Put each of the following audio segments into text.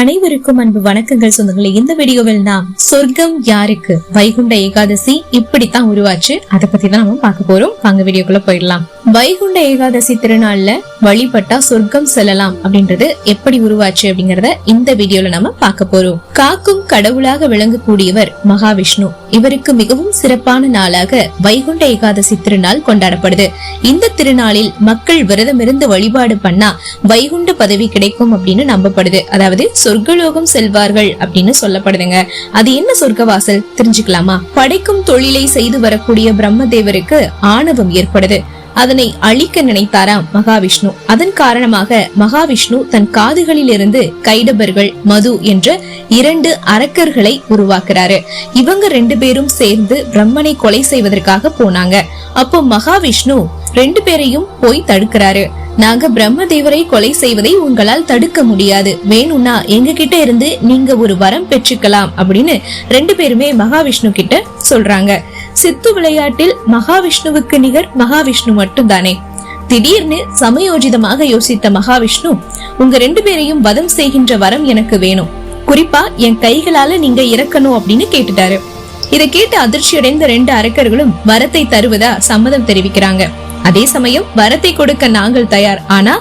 அனைவருக்கும் அன்பு வணக்கங்கள் சொந்தங்களே. இந்த வீடியோவில் நாம் சொர்க்கம் யாருக்கு? வைகுண்ட ஏகாதசி இப்படித்தான் உருவாச்சு. அதை பத்தி தான் நம்ம பார்க்க போறோம். வாங்க வீடியோக்குள்ள போயிடலாம். வைகுண்ட ஏகாதசி திருநாள்ல வழிபட்டா சொர்க்கம் செல்லலாம் அப்படின்றது எப்படி உருவாச்சு அப்படிங்கறத இந்த வீடியோல நம்ம பார்க்க போறோம். காக்கும் கடவுளாக விளங்கக்கூடியவர் மகாவிஷ்ணு. இவருக்கு மிகவும் சிறப்பான நாளாக வைகுண்ட ஏகாதசி திருநாள் கொண்டாடப்படுது. இந்த திருநாளில் மக்கள் விரதமிருந்து வழிபாடு பண்ணா வைகுண்ட பதவி கிடைக்கும் அப்படின்னு நம்பப்படுது. அதாவது சொர்க்கலோகம் செல்வார்கள் அப்படின்னு சொல்லப்படுதுங்க. அது என்ன சொர்க்கவாசல் தெரிஞ்சுக்கலாமா? படைக்கும் தொழிலை செய்து வரக்கூடிய பிரம்மதேவருக்கு ஆணவம் ஏற்படுது. அதனை அழிக்க நினைத்தாராம் மகாவிஷ்ணு. அதன் காரணமாக மகாவிஷ்ணு தன் காதுகளில் இருந்து கைடபர்கள் மது என்ற இரண்டு அரக்கர்களை உருவாக்குறாரு. இவங்க ரெண்டு பேரும் சேர்ந்து பிரம்மனை கொலை செய்வதற்காக போனாங்க. அப்போ மகாவிஷ்ணு ரெண்டு பேரையும் போய் தடுக்கிறாரு. நாங்க பிரம்மதேவரை கொலை செய்வதை உங்களால் தடுக்க முடியாது. வேணும்னா எங்க கிட்ட இருந்து நீங்க ஒரு வரம் பெற்றுக்கலாம் அப்படின்னு ரெண்டு பேருமே மகாவிஷ்ணு கிட்ட சொல்றாங்க. சித்து விளையாட்டில் மகாவிஷ்ணுவுக்கு நிகர் மகாவிஷ்ணு மட்டும்தானே. திடீர்னு சமயோஜிதமாக யோசித்த மகாவிஷ்ணு உங்க ரெண்டு பேரையும் வதம் செய்கின்ற வரம் எனக்கு வேணும். குறிப்பா என் கைகளால நீங்க இறக்கணும் அப்படின்னு கேட்டுட்டாரு. இதை கேட்டு அதிர்ச்சி அடைந்த ரெண்டு அரக்கர்களும் வரத்தை தருவதா சம்மதம் தெரிவிக்கிறாங்க. அதே சமயம் வரத்தை கொடுக்க நாங்கள் தயார். ஆனா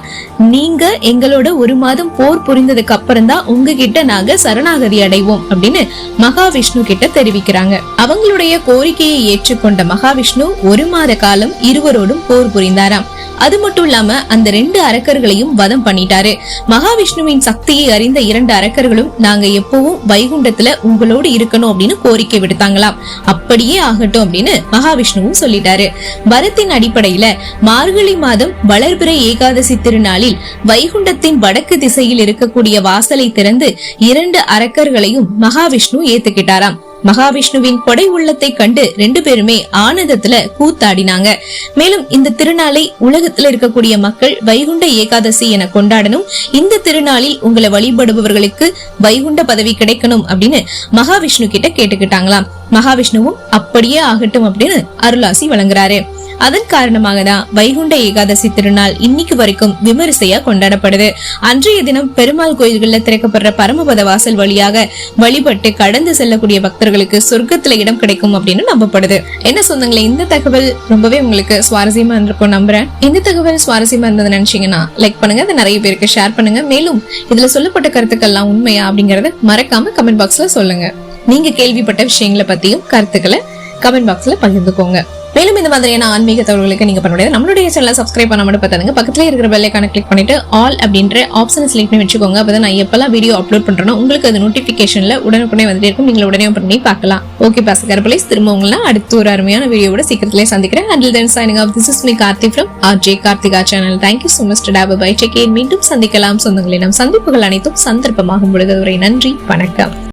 நீங்க எங்களோட ஒரு மாதம் போர் புரிந்ததுக்கு அப்புறம் தான் உங்ககிட்ட நாங்க சரணாகதி அடைவோம் அப்படின்னு மகாவிஷ்ணு கிட்ட தெரிவிக்கிறாங்க. அவங்களுடைய கோரிக்கையை ஏற்றுக்கொண்ட மகாவிஷ்ணு ஒரு மாத காலம் இருவரோடும் போர் புரிந்தாராம். அது மட்டும் இல்லாம அந்த ரெண்டு அரக்கர்களையும் வதம் பண்ணிட்டாரு. மகாவிஷ்ணுவின் சக்தியை அறிந்த இரண்டு அரக்கர்களும் நாங்க எப்பவும் வைகுண்டத்துல உங்களோடு இருக்கணும் அப்படின்னு கோரிக்கை விடுத்தாங்களாம். அப்படியே ஆகட்டும் அப்படின்னு மகாவிஷ்ணுவும் சொல்லிட்டாரு. வரத்தின் அடிப்படையில மார்கழி மாதம் வளர்பிறை ஏகாதசி திருநாளில் வைகுண்டத்தின் வடக்கு திசையில் இருக்கக்கூடிய வாசலை திறந்து இரண்டு அரக்கர்களையும் மகாவிஷ்ணு ஏத்துக்கிட்டாராம். மகாவிஷ்ணுவின் கொடை உள்ளத்தை கண்டு ரெண்டு பேருமே ஆனந்தத்துல கூத்தாடினாங்க. மேலும் இந்த திருநாளை உலகத்துல இருக்கக்கூடிய மக்கள் வைகுண்ட ஏகாதசி என கொண்டாடணும். இந்த திருநாளில் உங்களை வழிபடுபவர்களுக்கு வைகுண்ட பதவி கிடைக்கணும் அப்படின்னு மகாவிஷ்ணு கிட்ட கேட்டுக்கிட்டாங்களாம். மகாவிஷ்ணுவும் அப்படியே ஆகட்டும் அப்படின்னு அருளாசி வழங்குறாரு. அதன் காரணமாக தான் வைகுண்ட ஏகாதசி திருநாள் இன்னைக்கு வரைக்கும் விமரிசையா கொண்டாடப்படுது. அன்றைய தினம் பெருமாள் கோயில்களில் திறக்கப்படுற பரமபத வாசல் வழியாக வழிபட்டு கடந்து செல்லக்கூடிய பக்தர்களுக்கு சொர்க்கத்துல இடம் கிடைக்கும் அப்படின்னு நம்பப்படுது. என்ன சொந்தங்களே இந்த தகவல் ரொம்பவே உங்களுக்கு சுவாரஸ்யமா இருந்திருக்கும் நம்புறேன். இந்த தகவல் சுவாரஸ்யமா இருந்தது நினைச்சீங்கன்னா லைக் பண்ணுங்க. அதை நிறைய பேருக்கு ஷேர் பண்ணுங்க. மேலும் இதுல சொல்லப்பட்ட கருத்துக்கள்லாம் உண்மையா அப்படிங்கறத மறக்காம கமெண்ட் பாக்ஸ்ல சொல்லுங்க. நீங்க கேள்விப்பட்ட விஷயங்களை பத்தியும் கருத்துக்களை கமெண்ட் பாக்ஸ்ல பகிர்ந்துக்கோங்க. மேலும் இந்த மாதிரியான ஆன்மீக தகவல்களுக்கு நீங்க பண்ண முடியாது. நம்மளுடைய சேனலை சப்ஸ்கிரைப் பண்ண மட்டும் பார்த்தாங்க பக்கத்துல இருக்கிற பெல்லைக்கான கிளிக் பண்ணிட்டு ஆல் அப்படின்ற ஆப்ஷனை செலக்ட் பண்ணி வச்சுக்கோங்க. அப்பதான் நான் எப்பெல்லாம் வீடியோ அப்லோட் பண்றேனோ உங்களுக்கு அது நோட்டிபிகேஷன்ல உடனுக்குடனே வந்துட்டே இருக்கும். நீங்க உடனே பண்ணி பார்க்கலாம். ஓகே பாசகர் பிளேஸ் திரும்ப உங்களை அடுத்து ஒரு அருமையான வீடியோட சீக்கிரத்திலே சந்திக்கிறேன். Until then signing off this is me Karthi from R J Karthika channel thank you so much டாபு bye செக் மீண்டும் சந்திக்கலாம். சொந்தங்களை நம் சந்திப்புகள் அனைத்தும் சந்தர்ப்பமாகும் பொழுது. உரை நன்றி. வணக்கம்.